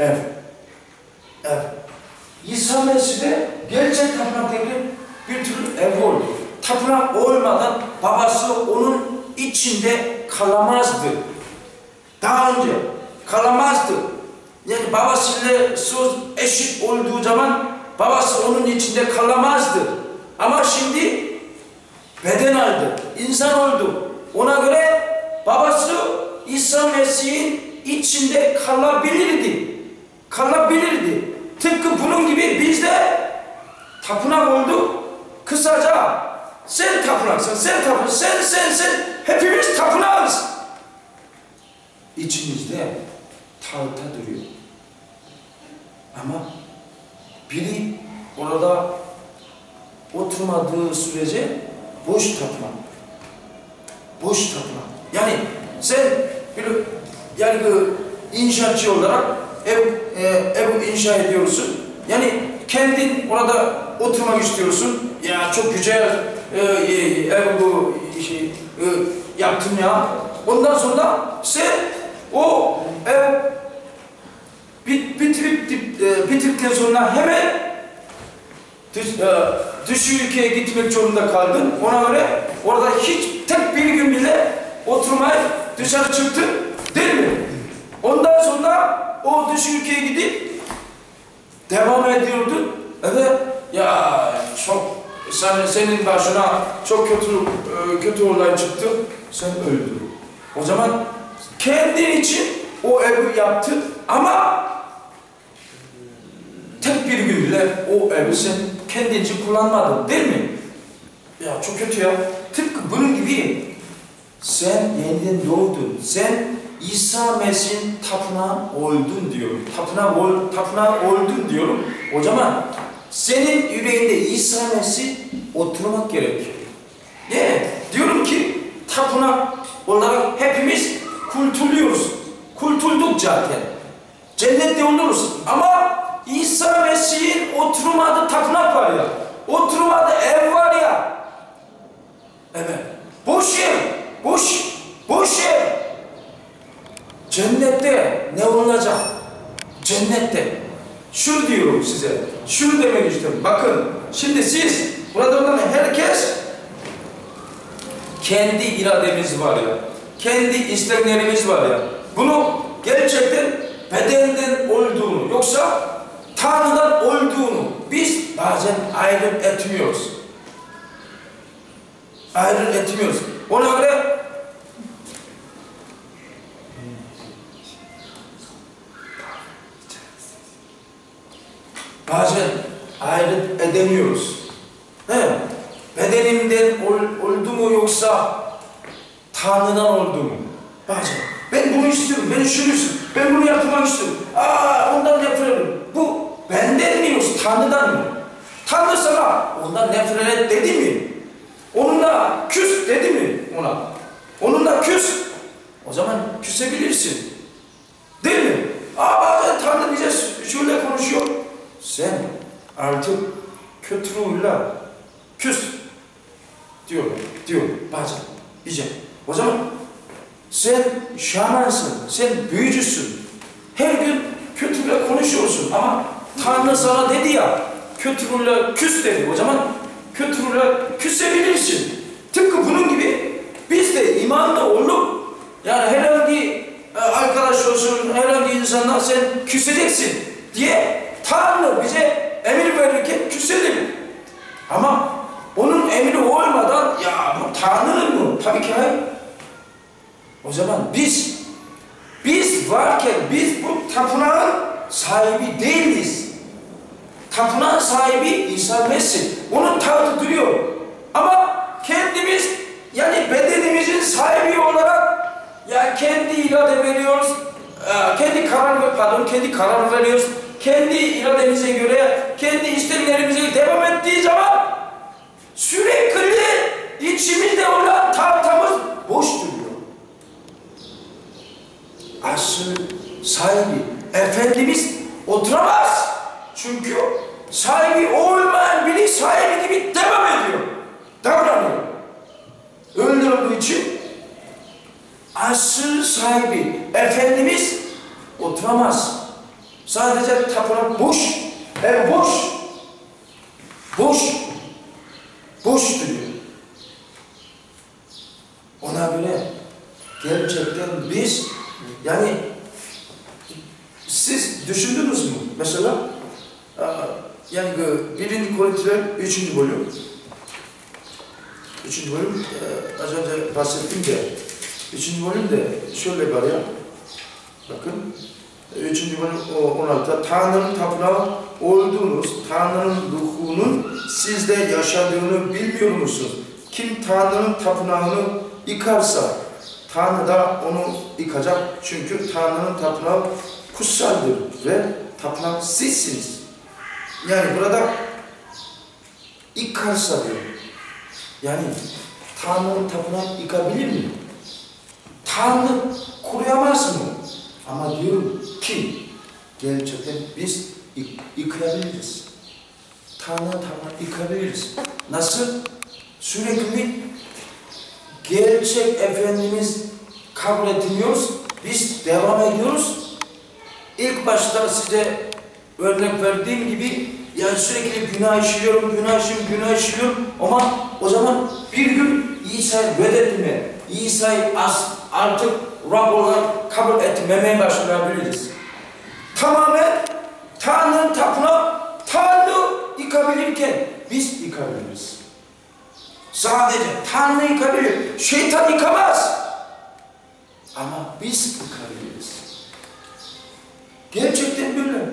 ev. Ev. İsa Mesih'de gerçek tapınak devri bir türlü ev oldu. Tapınak olmadan babası onun içinde kalamazdı. Daha önce kalamazdı. Yani babasıyla söz eşit olduğu zaman babası onun içinde kalamazdı. Ama şimdi beden aldı, insan oldu. Ona göre babası İsa Mesih'in içinde kalabilirdi. Kalabilirdi. Tıpkı bunun gibi biz de tapınak olduk. Kısaca sen tapınaksın, sen tapınaksın, sen, sen, sen. Hepimiz tapınağız. İçimizde tahta duruyor. Ama biri orada oturmadığı sürece boş tapınak. Boş tapınak. Yani sen bir yani bir inşaatçı olarak ev, e, ev inşa ediyorsun. Yani kendin orada oturmak istiyorsun. Ya çok güzel e, e, ev bu şey, e, yaptım ya. Ondan sonra sen o ev bit, bitirip e, bitirdikten sonra hemen dış, e, ülkeye gitmek zorunda kaldın. Ona göre orada hiç tek bir gün bile oturmaya dışarı çıktın. Değil mi? Ondan sonra o dış ülkeye gidip devam ediyordun. Evet ya çok sen, senin başına çok kötü e, kötü olay çıktı. Sen öldün. O zaman kendin için o evi yaptın ama tek bir gün bile o evi sen kendin için kullanmadın değil mi? Ya çok kötü ya. Tıpkı bunun gibi sen yeniden doğdun. Sen İsa Mesih'in tapınağı oldun diyorum. Tapınağı, ol, tapınağı oldun diyorum. O zaman senin yüreğinde İsa Mesih oturmak gerekiyor. Ne? Diyorum ki tapınak olarak hepimiz kurtuluyoruz. Kurtulduk zaten. Cennette oluruz. Ama İsa Mesih'in oturmadığı tapınak var ya. Oturmadığı ev var ya. Evet. Boş ev. Boş. Boş ev. Cennette ne olacak? Cennette. Şunu diyorum size. Şunu demek istiyorum. Bakın. Şimdi siz burada olan herkes kendi irademiz var ya. Kendi isteklerimiz var ya. Bunu gerçekten bedenden olduğunu yoksa Tanrı'dan olduğunu biz bazen ayrım etmiyoruz. Ayrım etmiyoruz. Ona göre bazen ayrım edemiyoruz. He? Bedenimden ol, oldu mu yoksa Tanrı'dan oldu mu? Bazen. Ben bunu istiyorum, ben şunu istiyorum, ben bunu yapmak istiyorum. Aa ondan nefret ediyorum. Bu benden mi yoksa Tanrı'dan mı? Tanrı sana ondan nefret et dedi mi? Onunla küs dedi mi ona? Onunla küs. O zaman küsebilirsin. Değil mi? Aa Sen artık kötü ruhuyla küs diyor, diyor bazen bize. O zaman sen şamansın, sen büyücüsün. Her gün kötüyle konuşuyorsun ama Tanrı sana dedi ya, kötüyle küs dedi. O zaman kötüyle küsebilirsin. Tıpkı bunun gibi biz de imanda olup yani herhangi e, arkadaş olsun, herhangi insandan sen küseceksin diye Tanrı bize emir verirken küselim. Ama onun emri olmadan ya bu Tanrı'nın mı? Tabii ki hayır. O zaman biz biz varken biz bu tapınağın sahibi değiliz. Tapınağın sahibi İsa Mesih. Onun tahtı duruyor. Ama kendimiz yani bedenimizin sahibi olarak ya kendi irade veriyoruz. Kendi karar pardon kendi karar veriyoruz. Kendi irademize göre kendi isteklerimize devam ettiği zaman sürekli içimizde olan tahtamız boş duruyor. Asıl sahibi Efendimiz oturamaz. Çünkü sahibi olmayan biri sahibi gibi devam ediyor. Davranıyor. Öyle olduğu için asıl sahibi Efendimiz oturamaz. Sadece tapınak boş. Ev boş. Boş. Boş duruyor. Ona göre gerçekten biz yani siz düşündünüz mü? Mesela yani birinci Korintiler üçüncü bölüm üçüncü bölüm e, az önce bahsettim de üçüncü bölüm de şöyle var ya bakın üçüncü bölüm 16 Tanrı'nın tapınağı olduğunuz Tanrı'nın ruhunun sizde yaşadığını bilmiyor musunuz? Kim Tanrı'nın tapınağını yıkarsa Tanrı da onu yıkacak. Çünkü Tanrı'nın tapınağı kutsaldır ve tapınak sizsiniz. Yani burada yıkarsa diyor. Yani Tanrı'nın tapınağı yıkabilir mi? Tanrı koruyamaz mı? Ama diyorum ki gerçekten biz yıkayabiliriz. Tanrı tapınağı yıkabiliriz. Nasıl? Sürekli gerçek Efendimiz kabul etmiyoruz. Biz devam ediyoruz. İlk başta size örnek verdiğim gibi yani sürekli günah işliyorum, günah işliyorum, günah işliyorum ama o zaman bir gün İsa'yı reddetme, İsa'yı artık Rab olarak kabul etmemeye başlayabiliriz. Tamamen Tanrı'nın tapına Tanrı yıkabilirken biz yıkabiliriz. Sadece Tanrı yıkabilir. Şeytan yıkamaz. Ama biz yıkabiliriz. Gerçekten böyle.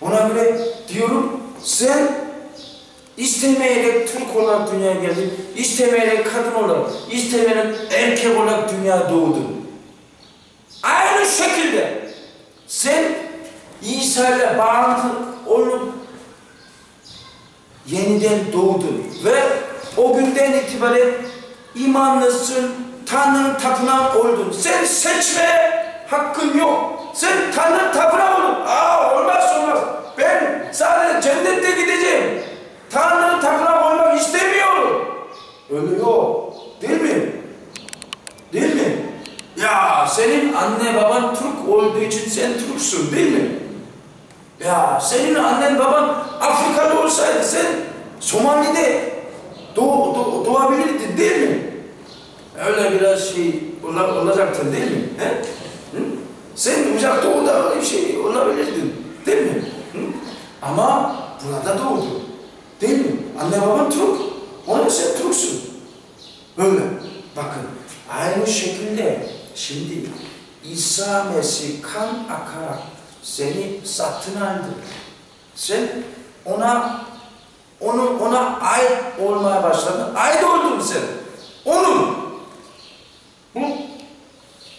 Ona göre diyorum sen istemeyerek Türk olarak dünyaya geldin. İstemeyerek kadın olarak, istemeyerek erkek olarak dünyaya doğdun. Aynı şekilde sen İsa ile bağlantı olup yeniden doğdun ve o günden itibaren imanlısın, Tanrı'nın tapınağı oldun. Sen seçme hakkın yok. Sen Tanrı'nın tapınağı oldun. Aa olmaz olmaz. Ben sadece cennette gideceğim. Tanrı'nın tapınağı olmak istemiyorum. Öyle yok. Değil mi? Ya senin anne baban Türk olduğu için sen Türksün değil mi? Ya senin annen baban Afrikalı olsaydı sen Somali'de doğ, doğ, doğabilirdin değil mi? Öyle biraz şey olacaktın değil mi? He? Hı? Sen uzak doğuda şey olabilirdin değil mi? Hı? Ama burada doğdu. Değil mi? Anne baban Türk. Onun sen Türksün. Öyle. Bakın aynı şekilde şimdi İsa Mesih kan akarak seni satın aldı. Sen ona onu ona ait olmaya başladın. Ait oldun sen. Onun. Hı?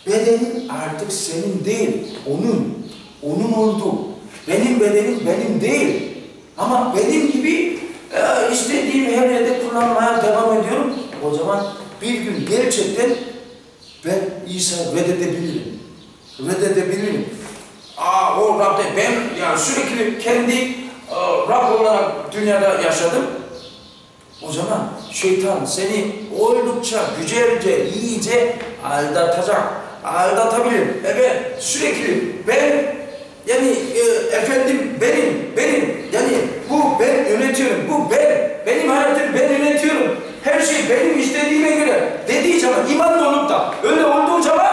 Bedenin artık senin değil. Onun. Onun oldu. Benim bedenim benim değil. Ama benim gibi e, istediğim her yerde kullanmaya devam ediyorum. O zaman bir gün gerçekten ben İsa'yı reddedebilirim. Reddedebilirim. Aa o Rab'de ben yani sürekli kendi Rab olarak dünyada yaşadım. O zaman şeytan seni oldukça güzelce, iyice aldatacak. Aldatabilir. Evet sürekli ben yani e, efendim benim, benim yani bu ben yönetiyorum, bu ben, benim hayatım ben yönetiyorum. Her şey benim istediğime göre dediği zaman iman olup da öyle olduğu zaman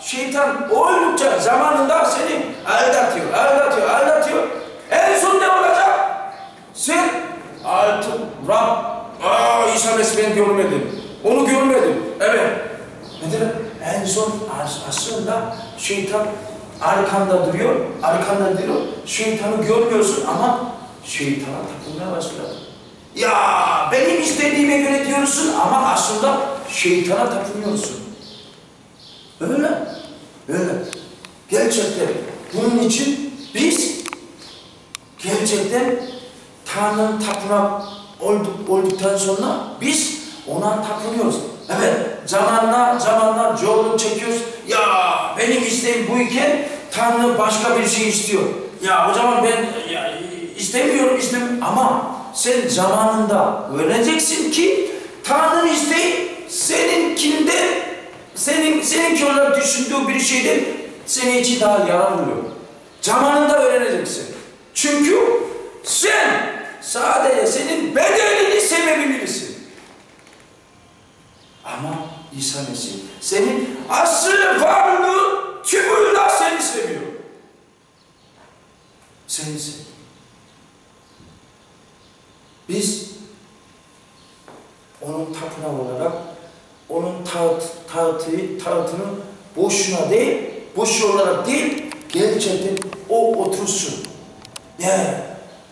şeytan oldukça zamanında seni aldatıyor, aldatıyor, aldatıyor. En son ne olacak? Sen artık Rab, aa İsa Mesih ben görmedim. Onu görmedim. Evet. Nedir? En son aslında şeytan arkanda duruyor, arkanda duruyor. Şeytanı görmüyorsun ama şeytana takılmaya başlıyor. Ya benim istediğime göre diyorsun ama aslında şeytana tapınıyorsun. Öyle. Öyle. Gerçekten bunun için biz gerçekten Tanrı'nın tapınak olduk, olduktan sonra biz ona tapınıyoruz. Evet, zamanla zamanla zorluk çekiyoruz. Ya benim isteğim bu iken Tanrı başka bir şey istiyor. Ya o zaman ben ya, istemiyorum istemiyorum ama sen zamanında öğreneceksin ki Tanrı'nın isteği seninkinde senin seninki olarak düşündüğü bir şeyden senin için daha yarar oluyor. Zamanında öğren edeceksin. Çünkü sen sadece senin bedenini sevebilirsin. Ama İsa Mesih senin asıl varlığı tümüyle seni seviyor. Seni seviyor. Biz onun tapınağı olarak onun taht, tahtı, tahtını boşuna değil, boş olarak değil, gerçekten o otursun. Yani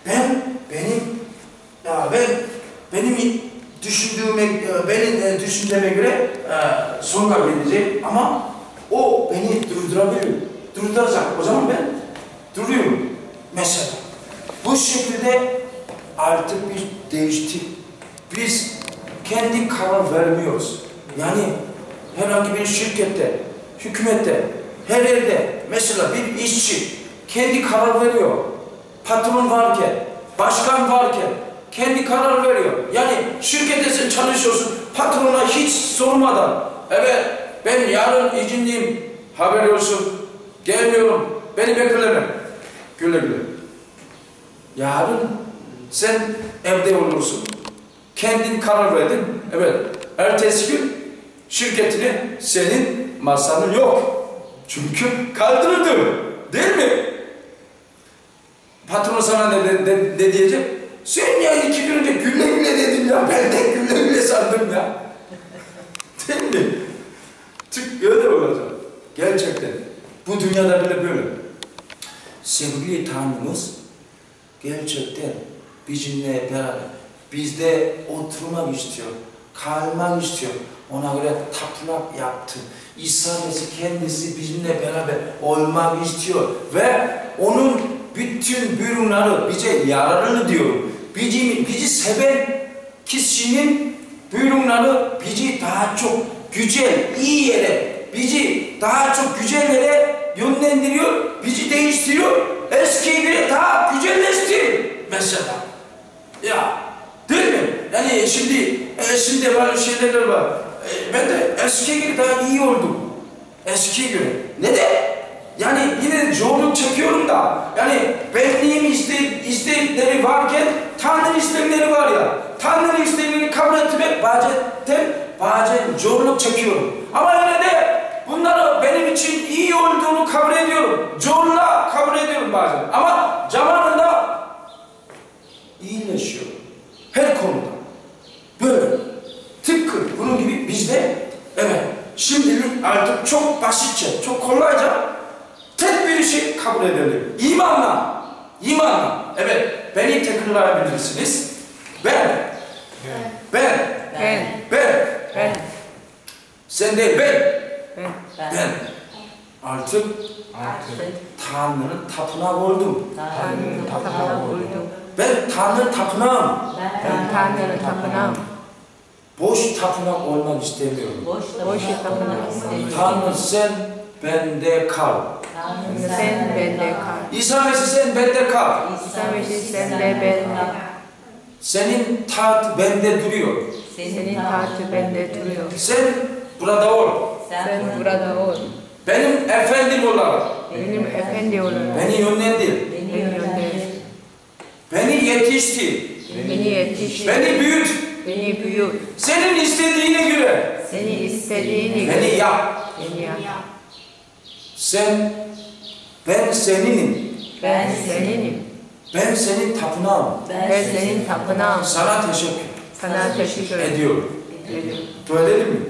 ben, benim, ya ben, benim düşündüğüme, benim e, düşünceme göre e, sonra gelecek ama o beni durdurabilir. Durduracak. O zaman ben duruyorum. Mesela bu şekilde artık bir değiştik. Biz kendi karar vermiyoruz. Yani herhangi bir şirkette, hükümette, her yerde mesela bir işçi kendi karar veriyor. Patron varken, başkan varken kendi karar veriyor. Yani şirkette sen çalışıyorsun, patrona hiç sormadan evet ben yarın izinliyim haber olsun gelmiyorum beni bekleme güle güle. Yarın sen evde olursun. Kendin karar verdin. Evet. Ertesi gün şirketine senin masanın yok. Çünkü kaldırıldı. Değil mi? Patron sana ne, ne, ne, diyecek? Sen ya iki gün önce güle güle dedin ya. Ben de güle güle sandım ya. Değil mi? Tık öyle olacak. Gerçekten. Bu dünyada bile böyle. Sevgili Tanrımız gerçekten bizimle beraber bizde oturmak istiyor, kalmak istiyor. Ona göre tapınak yaptı. İsa Mesih kendisi bizimle beraber olmak istiyor ve onun bütün buyruğları bize yararını diyorum. Bizi, bizi seven kişinin buyruğları bizi daha çok güzel, iyi yere, bizi daha çok güzel yere yönlendiriyor, bizi değiştiriyor. Eskiye göre daha güzelleşti mesela. Ya değil mi? Yani şimdi e, şimdi var şeyler var. E, ben de eskiye göre daha iyi oldum. Eskiye göre. Neden? Yani yine zorluk çekiyorum da yani benliğim iste, istekleri varken Tanrı istekleri var ya Tanrı isteklerini kabul etmek bazen bazen zorluk çekiyorum. Ama yine de bunları benim için iyi olduğunu kabul ediyorum. Zorla kabul ediyorum bazen. Ama zamanında iyileşiyor. Her konuda. Böyle. Tıpkı bunun gibi bizde evet şimdilik artık çok basitçe, çok kolayca tek bir şey kabul edelim. İmanla. İmanla. Evet. Beni tekrarlayabilirsiniz. Ben. Ben. Ben. Ben. Ben. Sen değil ben. Ben. Ben. Artık Tanrı'nın tapınağı oldum. Tanrı'nın tapınağı oldum. Ben Tanrı'nın tapınağım. Ben Tanrı'nın tapınağım. Boş tapınak olmak istemiyorum. Boş tapınak istemiyorum. Tanrı sen bende kal. Sen bende kal. İsa Mesih sen bende kal. İsa Mesih sen de bende. Senin taht bende duruyor. Senin tahtı bende duruyor. Sen burada ol. Sen burada ol. Benim efendim olarak Benim efendi olarak beni yönlendir. beni gönder. Beni yetiştir. Beni yetiştir. Beni büyüt. Beni büyüt. Senin istediğine göre Seni istediğini beni yap. beni yap. Sen, ben seninim. Ben seninim. Ben senin tapınağım. Ben senin tapınağım. Sana teşekkür Sana teşekkür ediyorum. ediyorum. Edelim mi?